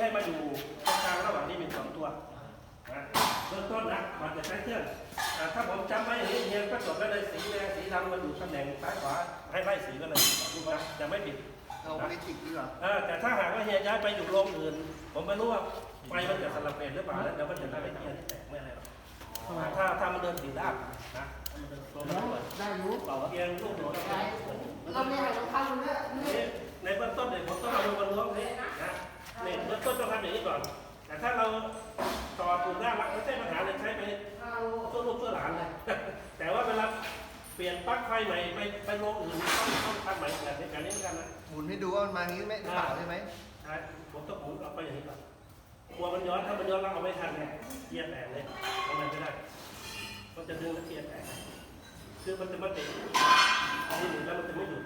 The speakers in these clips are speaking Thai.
ให้มาอยู่ตรงกลางระหว่างนี้มีสองตัวนะเบื้องต้นนะมันจะใช้เครื่องอ่าถ้าผมจำไว้อย่างนี้เฮียก็จดไว้เลยสีแดงสีดำมันอยู่ตำแหน่งซ้ายขวาให้ไล่สีกันเลยถูกไหมจะไม่ผิดเอาไม่ติดดีกว่าเออแต่ถ้าหากว่าเฮียย้ายไปอยู่โรงอื่น ผมไม่รู้ว่าไฟมันจะสลับเปลี่ยนหรือเปล่าแล้วเดี๋ยวมันจะทำให้เฮียที่แตกไม่อะไรหรอกถ้าถ้ามันเดินสีด้านนะถ้ามันเดินตัวมันเปิดได้รู้เป่าเอียงลูกโดดเราไม่ให้เราทำเลยนี่ในเบื้องต้นเนี่ยผมต้องเอาลงมาล้วงนี่นะ นี่เบื้องต้นต้องทำอย่างนี้ก่อน แต่ถ้าเราต่อถูกด้านละไม่ใช่ปัญหาเลยใช้ไปตัวลูกตัวหลานเลยแต่ว่าเวลาเปลี่ยนปลั๊กไฟใหม่ไปไปโรงอื่นต้องต้องทำใหม่แบบนี้แบบนี้เหมือนกันนะหมุนให้ดูว่ามันมาอย่างนี้ไหมหรือเปล่าใช่ไหมใช่ผมต้องหมุนเอาไปอย่างนี้ก่อนกลัวมันย้อนถ้ามันย้อนเราเอาไม่ทันไงเกียร์แตกเลยทำไมไม่ได้มันจะดึงแล้วเกียร์แตกคือมันจะมาติดอันนี้หนึ่งแล้วมันจะไม่หยุด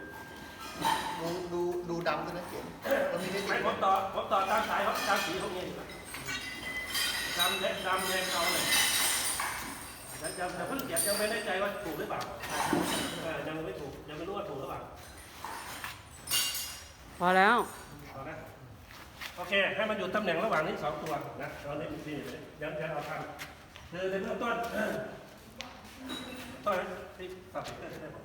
ดูดูดูดำด้วยนะเก๋เรามีเทคนิไม่คผมต่อผมต่อตามสายครับตามสีของเงี้ยดำและดำแดงเทาเลยแต่ยังแต่เพิ่งเก็บยังไม่แน่ใจว่าถูกหรือเปล่าเออยังไม่ถูกยังไม่รู้ว่าถูกหรือเปล่าพอแล้วเอานะโอเค ให้มันอยู่ตำแหน่งระหว่างนี้สองตัวนะตอนนี้มีนี่ยังยังเอาทันคือในเบื้องต้นเออต้นที่ตัดสินใจได้ผม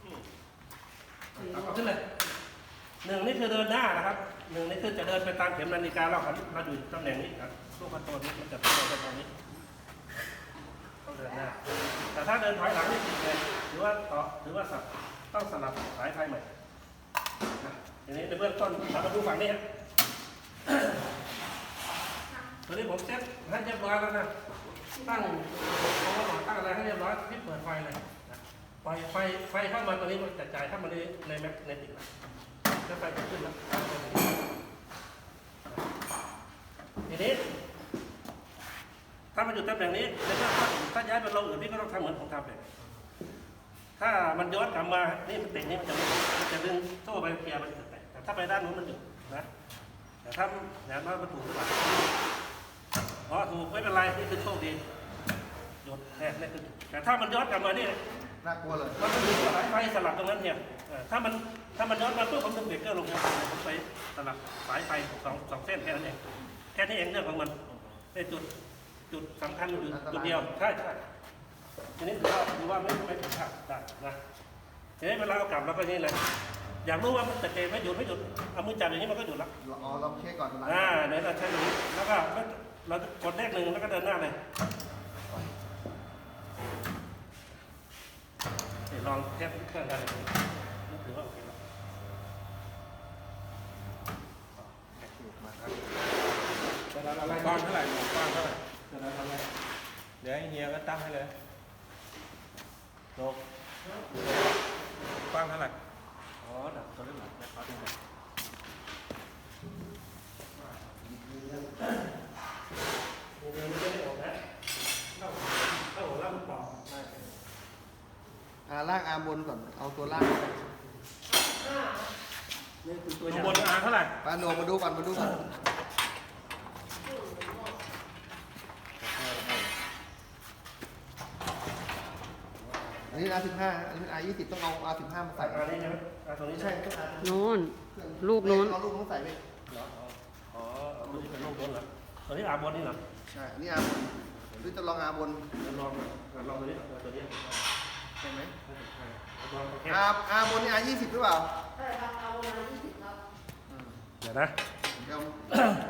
อืมเอาขึ้นเลย หนึ่งนี่คือเดินหน้านะครับหนึ่งนี่คือจะเดินไปตามเข็มนาฬิกาเราหันเราอยู่ตำแหน่งนี้ครับลูกคอนโทรลนี้มันจะเดินไปตรงนี้ต้องเดินหน้า แต่ถ้าเดินถอยหลังนี่ผิดเลยหรือว่าต่อหรือว่าสับต้องสลับสายไฟใหม่นะทีนี้ในเบื้องต้นเรามาดูฝั่งนี้ฮะตอนนี้ผมเซ็ตให้เรียบร้อยแล้วนะตั้งโต๊ะตั้งอะไรให้เรียบร้อยที่เปิดไฟเลยนะไฟไฟไฟเข้ามาตอนนี้มันจะจ่ายเข้ามาในในแมกเนติกแล้ว แล้วไฟจะขึ้นแล้วทีนี้ถ้ามันอยู่ตำแหน่งนี้ในเบื้องต้นถ้าย้ายไปลงอื่นพี่ก็ต้องทำเหมือนผมทำเลยถ้ามันย้อนกลับมา นี่มันติดนี่มันจะไม่มันจะดึงโซ่ไปเคลียร์มันจะแตกแต่ถ้าไปด้านนู้นมันหยุดนะ แต่ถ้าอย่างน้อยมันถูกหรือเปล่าอ๋อถูกไม่เป็นไรนี่คือโชคดีหยุดแน่นี่คือแต่ถ้ามันย้อนกลับมานี่น่ากลัวเลย มันจะมีสายไฟสลับตรงนั้นเนี่ยเออถ้ามัน ถ้ามันย้อนมาปุ๊บผมดึงเบรกเกอร์ลงเนี่ยผมไปสลับสายไฟสองสองเส้นแค่นั้นเองแค่นี้เองเรื่องของมันไอ้จุดจุดสำคัญอยู่จุดเดียวใช่ใช่ทีนี้ถือว่าถือว่าไม่ไม่ผิดพลาดได้นะทีนี้เวลาเรากลับเราก็นี่เลยอยากรู้ว่ามันจะเกไม่หยุดไม่หยุดเอามือจับอย่างนี้มันก็หยุดละอ๋อเราเช็คก่อนหลังอ่าเดี๋ยวเราใช้อย่างนี้แล้วก็เรากดเลขหนึ่งแล้วก็เดินหน้าเลยเดี๋ยวลองเทสเครื่องกันเลยนี่ถือว่าโอเคแล้ว มาครับ จะดันอะไร กว้างเท่าไหร่หนูกว้างเท่าไหร่ จะดันอะไร เดี๋ยวให้เฮียก็ตั้งให้เลยโลกกว้างเท่าไหร่ อ๋อหนักตัวเรื่องหนักนะครับดูหน่อยมีเงินไม่ได้ออกนะเข้าเข้าหัวล่างมันต่ออาลางอาบนก่อน เอาตัวล่างนี่คือตัวอย่างบนอาเท่าไหร่ปาโนมาดูก่อนมาดูก่อน อันนี้อาสิบห้าอันนี้อายี่สิบต้องเอาอาสิบห้ามาใส่ใส่อันนี้ใช่ไหมอ่าตรงนี้ใช่ใช่ต้องอานู้น ลูกนู้น เอาลูกต้องใส่ไปเหรออ๋อเอาตัวนี้เป็นโลกบนเหรอตัวนี้อาบนนี่เหรอใช่ อันนี้อาบนหรือจะลองอาบนเดี๋ยวลองลองตัวนี้เอาตัวนี้ใช่ไหม เอาลองแค่อาอาบนนี่อายี่สิบหรือเปล่าเดี๋ยวนะเดี๋ยว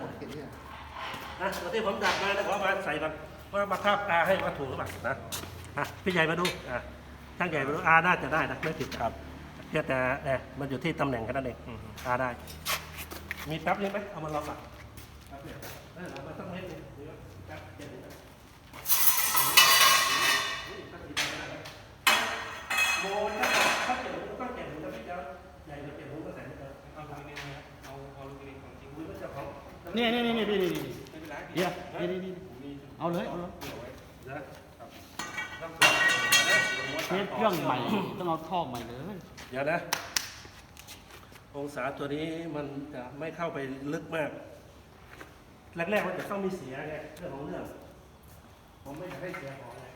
ผมเขียนเนี่ยนะตัวที่ผมดักมานะขอมาใส่ก่อนว่ามาคาบอาให้ว่าถูกหรือเปล่านะอะพี่ใหญ่มาดูอะ ช่างใหญ่มาดูอาน่าจะได้นะไม่ผิดครับเพียงแต่เนี่ยมันอยู่ที่ตำแหน่งแค่นั้นเองอาได้ มีแป๊บยังไหมเอามาลองหลักแป๊บเดียวเออเอามาสักเม็ดหนึงเดี๋ยวแป๊บเดียวเดี๋ยวนี่สักทีได้ไหมโมถ้าถ้าเกิดมันต้องเก็บมันจะไม่เจอใหญ่จะเก็บมันก็ใส่ไม่เจอเอาลูกนี้นะเอาเอาลูกนี้ของจริงมันจะของนี่นี่นี่นี่นี่นี่ไม่เป็นไรเดี๋ยวนี่นี่นี่เอาเลยเอาเลย นะครับ เทสเครื่องใหม่ ต้องเอาท่อใหม่เลยเดี๋ยวนะ องศาตัวนี้มันจะไม่เข้าไปลึกมาก แรกๆมันจะต้องมีเสียไงเรื่องของเรื่อง ผมไม่อยากให้เสียของไง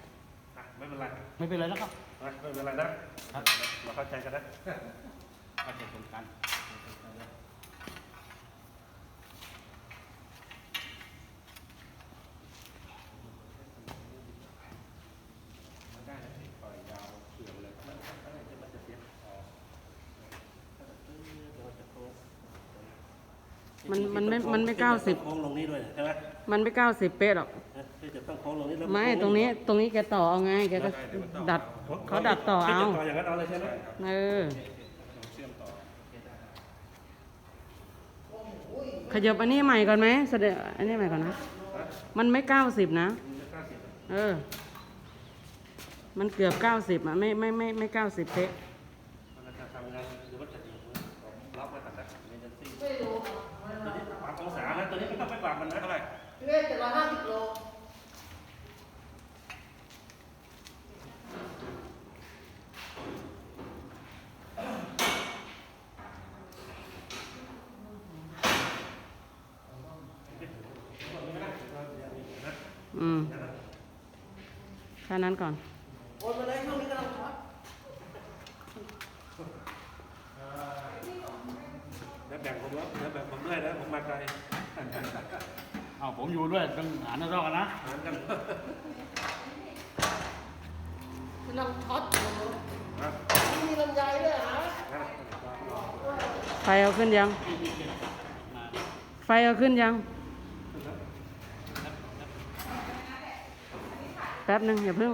อะไม่เป็นไรไม่เป็นไรแล้วครับ นะไม่เป็นไรนะครับ เราเข้าใจกันนะเข้าใจตรงกันมันได้แล้วปล่อยยาวเขี่ยวเลยมันมันจะมันจะเสียอ๋อ มันมันไม่มันไม่เก้าสิบโค้งลงนี้ด้วยใช่ไหมมันไม่เก้าสิบเป๊ะหรอกที่จะต้องโค้งลงนี้แล้วไม่ตรงนี้ตรงนี้แกต่อเอาไงแกก็ดัดเขาดัดต่อเอาที่จะต่ออย่างนั้นเอาเลยใช่ไหมเออเชื่อมต่อขยับอันนี้ใหม่ก่อนไหมเสด็จอันนี้ใหม่ก่อนนะ มันไม่เก้าสิบนะเก้าสิบเออ มันเกือบเก้าสิบอะไม่ไม่ไม่ไม่เก้าสิบเป๊ะ มันจะทำงานหรือว่าจะดีรับมาตัดแต่เมนเจนซี่ไม่รู้ตัวนี้ปรับองศานะตัวนี้ไม่ต้องไปปรับมันนะเท่าไหร่พี่เวทเจ็ดร้อยห้าสิบโลอืมแค่นั้นก่อน โอนมาเลยช่วงนี้กำลังช็อตแล้วแบ่งผมแล้วแล้วแบ่งผมด้วยนะผมมาไกล เอาผมอยู่ด้วยต้องหารนรอกกันนะหารกันกำลังช็อตอยู่นะมีลำไยด้วยเหรอไฟเอาขึ้นยัง ไฟเอาขึ้นยัง แป๊บหนึ่งอย่าเพิ่ง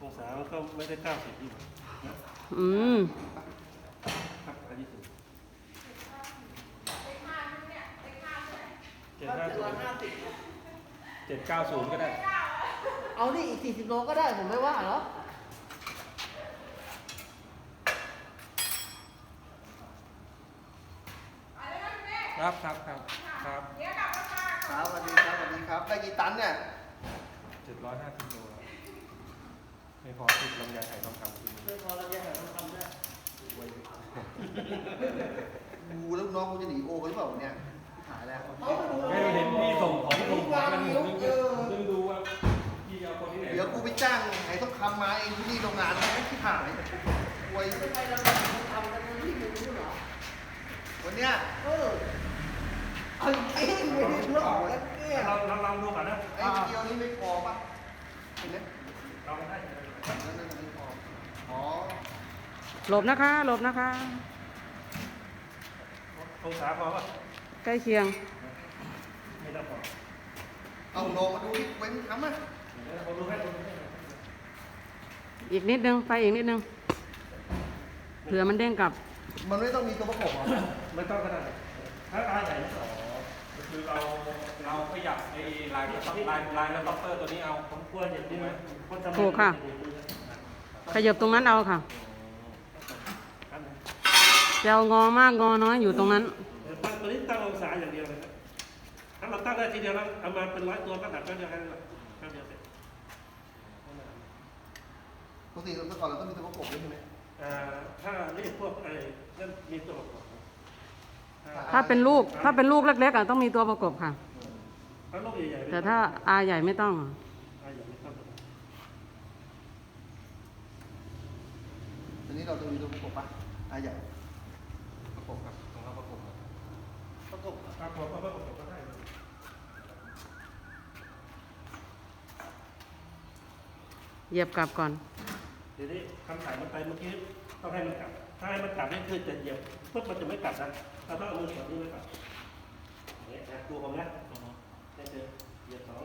องศามันก็ไม่ได้เก้าสิบยี่สิบ อืมครับอันนี้สิบเจ็ดห้าเจ็ดศูร้อยนย์ห้าสิบเจ็ดเก้าศูนย์ก็ได้ เอาดิอีกสี่สิบโลก็ได้ผมไม่ว่าหรอกครับครับครับครับ ครับสวัสดีครับสวัสดีครับได้กี่ตันเนี่ยเจ็ดร้อยห้าสิบโลครับ ไม่พอติดลำไยไห่ทองคำคืนนี้ไม่พอลำไยหายทองคำได้กูแล้วน้องกูจะหนีโอกันหรือเปล่าเนี่ยหายแล้วเขาไปดูไม่ได้เห็นพี่ส่งของส่งของกันผมนึกนึกดูว่าพี่เอาคนที่ไหนเดี๋ยวกูไปจ้างไอ้ต้องคำมาเองที่นี่โรงงานนะที่หายควยไม่ไปแล้วทำกันที่มึงรู้เหรอวันเนี้ยเออเอาจริงไม่ได้หลอกแล้วเนี่ยเราเราลองดูก่อนนะไอ้เดียวนี้ไม่พอปะเห็นไหมลองได้ นั่นนั่นไม่พออ๋อ หลบนะคะ หลบนะคะ องศาพอป่ะใกล้เคียง ไม่ต้องพอเอาลงมาดูดิเว้นทำอะเดี๋ยวผมดูให้ผมดูให้อีกนิดนึงไฟอีกนิดนึงเผื่อมันเด้งกลับ มันไม่ต้องมีตัวประกอบเหรอไม่ต้องก็ได้ถ้าอาใหญ่ไม่ต้องคือเราเราขยับไอ้ลายลายลายแล้วด็อกเตอร์ตัวนี้เอาผมกลัวอย่างนี้ไหมคนทำถูกค่ะ ขยับตรงนั้นเอาค่ะจะเอางอมากงอน้อยอยู่ตรงนั้นตั้งตัวนี้ตั้งองศาอย่างเดียวเลยครับถ้าเราตั้งได้ทีเดียวแล้วเอามาเป็นร้อยตัวก็ดัดแป๊บเดียวแค่นั้นแหละแป๊บเดียวเสร็จปกติเมื่อก่อนเราต้องมีตัวประกอบด้วยใช่ไหมอ่าถ้านี่พวกไอ้นั่นมีตัวประกบถ้าเป็นลูกถ้าเป็นลูกเล็กๆอะต้องมีตัวประกบค่ะถ้าลูกใหญ่ๆแต่ถ้าอาใหญ่ไม่ต้อง อาใหญ่ไม่ต้อง อั นนี้เราต้องมีตัวประกอบปะอะใหญ่ประกบครับของเราประกบครับประกอบอ่าพอพอประกอบก็ได้เหยียบกลับก่อน เดี๋ยวนี้คำสั่งมันไปเมื่อกี้ต้องให้มันกลับ ถ้าให้มันกลับนี่คือจะเหยียบปุ๊บมันจะไม่กลับนะเราต้องเอามือสอดนี่ไว้ก่อนอย่างเนี่ยนะดูผมนะนี่คือเหยียบสอง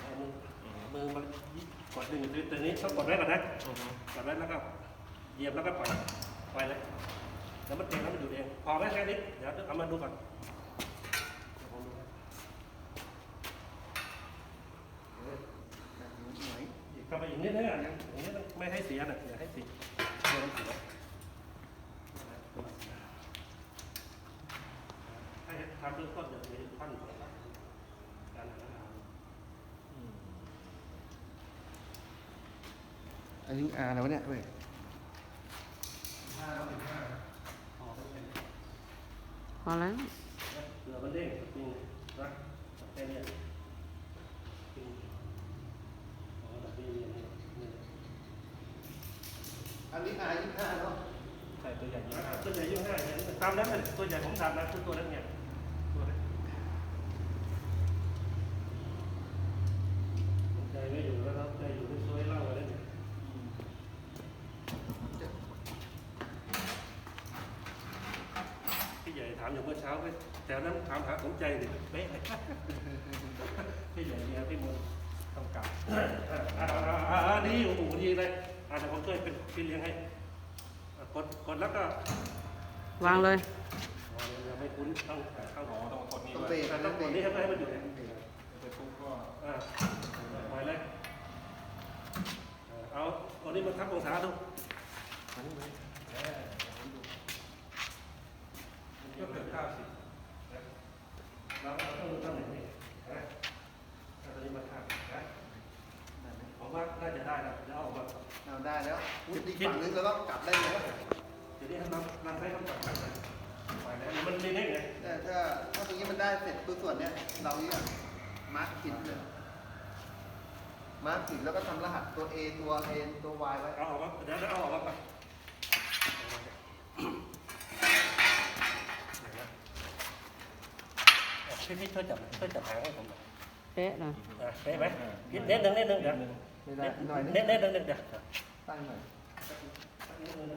เอามือมือมัน กดหนึ่งตัวนี้ต้องกดไว้ก่อนนะกดไว้แล้วก็เหยียบแล้วก็ปล่อยปล่อยเลยแล้วมันเองแล้วมันอยู่เอง พอไหมแค่นี้เดี๋ยวเอามาดูก่อนเดี๋ยวผมดูให้ไหนอีกเข้าไปอีกนิดนึงอะอย่างอย่างนี้ไม่ให้เสียนะอย่าให้เสียเดี๋ยวมันเสียให้ทำเรื่องต้นอย่างนี้ขั้น อายุอะไรวะเนี่ยเว้ยพอแล้วเหลือบันเด้งจริงนะแค่เนี้ยอันนี้อายุห้าเนาะใช่ตัวใหญ่ยี่ห้าตัวใหญ่ยี่ห้าตามนั้นเลยตัวใหญ่ของตามนั้นคือตัวนั้นเนี่ย ถามอย่างเมื่อเช้าก็แต่นั้นถามหาสมใจดิเป๊ะเลยพี่ใหญ่เนี่ยพี่มนต์ต้องกลับอ่าอ่าอ่าอ่าอ่าดีโอ้โหดีเลยอ่าเดี๋ยวผมช่วยเป็นพี่เลี้ยงให้อะกดกดแล้วก็วางเลยอ๋อยังไม่คุ้นต้องเข้าอ๋อต้องกดนี้ต้องด้วยเบรกอ่าต้องกดนี้ให้มันอยู่เนี่ยไปปุ๊บก็อ่าปล่อยเลยอ่าเอาตัวนี้มาทับองศาดูอันนี้เลยแหม ก็เกือบเก้าสิบเราเราต้องดูตำแหน่นี้นะเอาตัวนี้มาทับนะผมว่าน่าจะได้แล้วจะอออกมาเอาได้แล้วอีกฝั่งนึงแล้วก็กลับได้เลยเดี๋ยวนี้ให้น้ำน้ำให้เขาจับกันนะปล่อยนะมันไม่เด้งไงแต่ถ้าถ้าตรงนี้มันได้เสร็จตัวส่วนเนี้ยเราเนี่ยมาร์คผิดเลยมาร์คผิดแล้วก็ทำรหัสตัว A ตัว N ตัว Y ไว้เอาออกมาเดี๋ยวเอาออกมาก่อน พี่พี่ช่วยจับช่วยจับหางให้ผมหน่อยเป๊ะนะอะได้ไหมนิดนิดหนึ่งนิดหนึ่งเดี๋ยวไม่ได้หน่อยนึงนิดนิดหนึ่งเดี๋ยว ตั้งหน่อยนิดหนึ่ง